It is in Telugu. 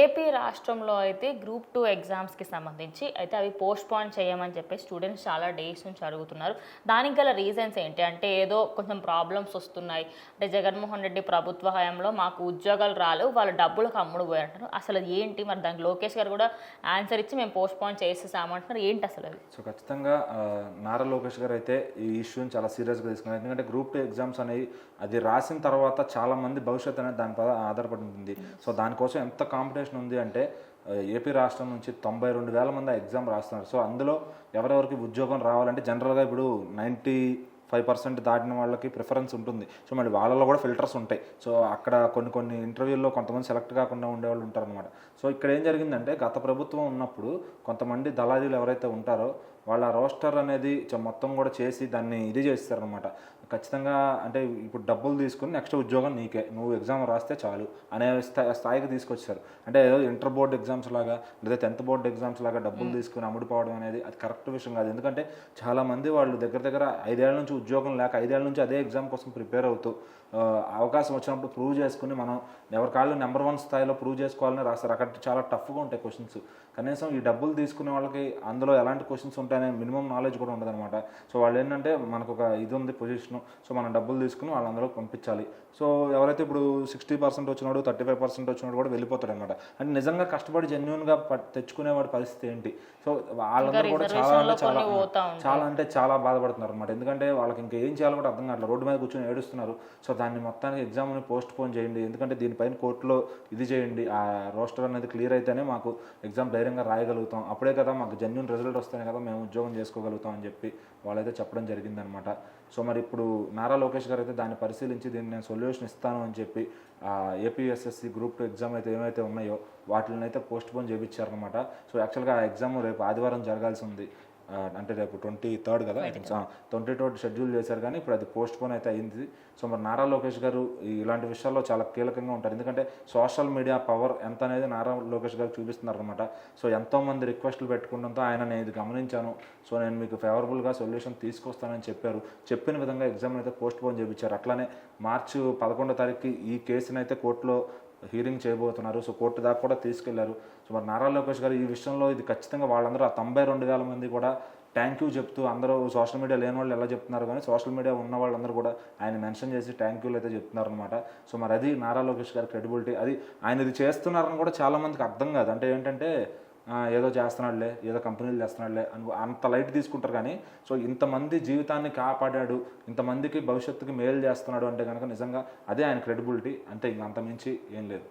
ఏపీ రాష్ట్రంలో అయితే గ్రూప్ టూ ఎగ్జామ్స్కి సంబంధించి అయితే అవి పోస్ట్ పోన్ చేయమని చెప్పి స్టూడెంట్స్ చాలా డేస్ నుంచి అడుగుతున్నారు. దానికి గల రీజన్స్ ఏంటి? అంటే ఏదో కొంచెం ప్రాబ్లమ్స్ వస్తున్నాయి. అంటే జగన్మోహన్ రెడ్డి ప్రభుత్వ హయాంలో మాకు ఉద్యోగాలు రాలేవు వాళ్ళు డబ్బులకు అమ్ముడు పోయారంటారు అసలు ఏంటి? మరి దానికి లోకేష్ గారు కూడా ఆన్సర్ ఇచ్చి మేము పోస్ట్ పోన్ చేసేసామంటున్నారు. ఏంటి అసలు అది? సో ఖచ్చితంగా నారా లోకేష్ గారు అయితే ఈ ఇష్యూని చాలా సీరియస్గా తీసుకున్నారు. ఎందుకంటే గ్రూప్ టూ ఎగ్జామ్స్ అనేవి అది రాసిన తర్వాత చాలా మంది భవిష్యత్తు అనేది దాని పద ఆధారపడి ఉంటుంది. సో దానికోసం ఎంత కాంపిటీషన్ ఉంది అంటే ఏపీ రాష్ట్రం నుంచి తొంభై రెండు వేల మంది ఆ ఎగ్జామ్ రాస్తున్నారు. సో అందులో ఎవరెవరికి ఉద్యోగం రావాలంటే జనరల్గా ఇప్పుడు నైంటీ ఫైవ్ పర్సెంట్ దాటిన వాళ్ళకి ప్రిఫరెన్స్ ఉంటుంది. సో మరి వాళ్ళలో కూడా ఫిల్టర్స్ ఉంటాయి. సో అక్కడ కొన్ని కొన్ని ఇంటర్వ్యూల్లో కొంతమంది సెలెక్ట్ కాకుండా ఉండేవాళ్ళు ఉంటారనమాట సో ఇక్కడ ఏం జరిగిందంటే గత ప్రభుత్వం ఉన్నప్పుడు కొంతమంది దళారీలు ఎవరైతే ఉంటారో వాళ్ళ రోస్టర్ అనేది మొత్తం కూడా చేసి దాన్ని ఇది చేస్తారనమాట ఖచ్చితంగా అంటే ఇప్పుడు డబ్బులు తీసుకుని నెక్స్ట్ ఉద్యోగం నీకే. నువ్వు ఎగ్జామ్ రాస్తే చాలు అనే స్థా- స్థాయికి తీసుకొచ్చారు. అంటే ఏదో ఇంటర్ బోర్డ్ ఎగ్జామ్స్ లాగా లేదా టెన్త్ బోర్డ్ ఎగ్జామ్స్ లాగా డబ్బులు తీసుకుని అమ్ముడుపోవడం అనేది అది కరెక్ట్ విషయం కాదు. ఎందుకంటే చాలా మంది వాళ్ళు దగ్గర దగ్గర ఐదేళ్ళ నుంచి ఉద్యోగం లేక ఐదేళ్ళ నుంచి అదే ఎగ్జామ్ కోసం ప్రిపేర్ అవుతూ అవకాశం వచ్చినప్పుడు ప్రూవ్ చేసుకుని మనం ఎవరి కాళ్ళు నెంబర్ వన్ స్థాయిలో ప్రూవ్ చేసుకోవాలని రాస్తారు. అక్కడ చాలా టఫ్గా ఉంటాయి క్వశ్చన్స్ కనీసం ఈ డబ్బులు తీసుకునే వాళ్ళకి అందులో ఎలాంటి క్వశ్చన్స్ ఉంటాయనే మినిమం నాలెడ్జ్ కూడా ఉండదన్నమాట. సో వాళ్ళు ఏంటంటే మనకు ఒక ఇది ఉంది పొజిషన్ సో మనం డబ్బులు తీసుకుని వాళ్ళందరూ పంపించాలి. సో ఎవరైతే ఇప్పుడు సిక్స్టీ పర్సెంట్ వచ్చినాడు థర్టీ ఫైవ్ పర్సెంట్ వచ్చినాడు కూడా వెళ్ళిపోతాడు అనమాట అంటే నిజంగా కష్టపడి జెన్యున్గా తెచ్చుకునేవాడి పరిస్థితి ఏంటి? సో వాళ్ళందరూ కూడా చాలా అంటే చాలా. చాలా అంటే చాలా బాధపడుతున్నారు అనమాట ఎందుకంటే వాళ్ళకి ఇంకా ఏం చేయాలో కూడా అర్థం కావట్లేదు. రోడ్డు మీద కూర్చొని ఏడుస్తున్నారు. సో దాన్ని మొత్తానికి ఎగ్జామ్ని పోస్ట్ పోన్ చేయండి. ఎందుకంటే దీనిపైన కోర్టులో ఇది చేయండి. ఆ రోస్టర్ అనేది క్లియర్ అయితేనే మాకు ఎగ్జామ్ ధైర్యంగా రాయగలుగుతాం. అప్పుడే కదా మాకు జెన్యున్ రిజల్ట్ వస్తేనే కదా మేము ఉద్యోగం చేసుకోగలుగుతాం అని చెప్పి వాళ్ళైతే చెప్పడం జరిగిందనమాట సో మరి ఇప్పుడు నారా లోకేష్ గారు అయితే దాన్ని పరిశీలించి దీన్ని నేను సొల్యూషన్ ఇస్తాను అని చెప్పి ఏపీఎస్ఎస్సి గ్రూప్ టూ ఎగ్జామ్ అయితే ఏమైతే ఉన్నాయో వాటిని అయితే పోస్ట్ పోన్ చేయించారనమాట సో యాక్చువల్గా ఆ ఎగ్జామ్ రేపు ఆదివారం జరగాల్సి ఉంది. అంటే రేపు ట్వంటీ థర్డ్ కదా? ట్వంటీ థర్డ్ షెడ్యూల్ చేశారు కానీ ఇప్పుడు అది పోస్ట్ పోన్ అయితే అయింది. సో మరి నారా లోకేష్ గారు ఇలాంటి విషయాల్లో చాలా కీలకంగా ఉంటారు. ఎందుకంటే సోషల్ మీడియా పవర్ ఎంత అనేది నారా లోకేష్ గారు చూపిస్తున్నారు అనమాట సో ఎంతో మంది రిక్వెస్ట్లు పెట్టుకోవడంతో ఆయన నేను ఇది గమనించాను. సో నేను మీకు ఫేవరబుల్గా సొల్యూషన్ తీసుకొస్తానని చెప్పారు. చెప్పిన విధంగా ఎగ్జామ్ అయితే పోస్ట్ పోన్ చేయించారు అట్లానే మార్చి పదకొండో తారీఖుకి ఈ కేసుని అయితే కోర్టులో హీరింగ్ చేయబోతున్నారు. సో కోర్టు దాకా కూడా తీసుకెళ్ళారు. సో మరి నారా లోకేష్ గారు ఈ విషయంలో ఇది ఖచ్చితంగా వాళ్ళందరూ ఆ తొంభై రెండు వేల మంది కూడా థ్యాంక్ యూ చెప్తూ అందరూ సోషల్ మీడియా లేని వాళ్ళు ఎలా చెప్తున్నారు కానీ సోషల్ మీడియా ఉన్న వాళ్ళందరూ కూడా ఆయన మెన్షన్ చేసి థ్యాంక్ యూలు అయితే చెప్తున్నారు అనమాట సో మరి అది నారా లోకేష్ గారి క్రెడిబిలిటీ అది ఆయన ఇది చేస్తున్నారని కూడా చాలామందికి అర్థం కాదు. అంటే ఏంటంటే ఏదో చేస్తున్నాడులే ఏదో కంపెనీలు చేస్తున్నాడులే అని అంత లైట్ తీసుకుంటారు కానీ సో ఇంతమంది జీవితాన్ని కాపాడాడు ఇంతమందికి భవిష్యత్తుకి మేలు చేస్తున్నాడు అంటే కనుక నిజంగా అదే ఆయన క్రెడిబిలిటీ అంతే ఇంక అంత మించి ఏం లేదు.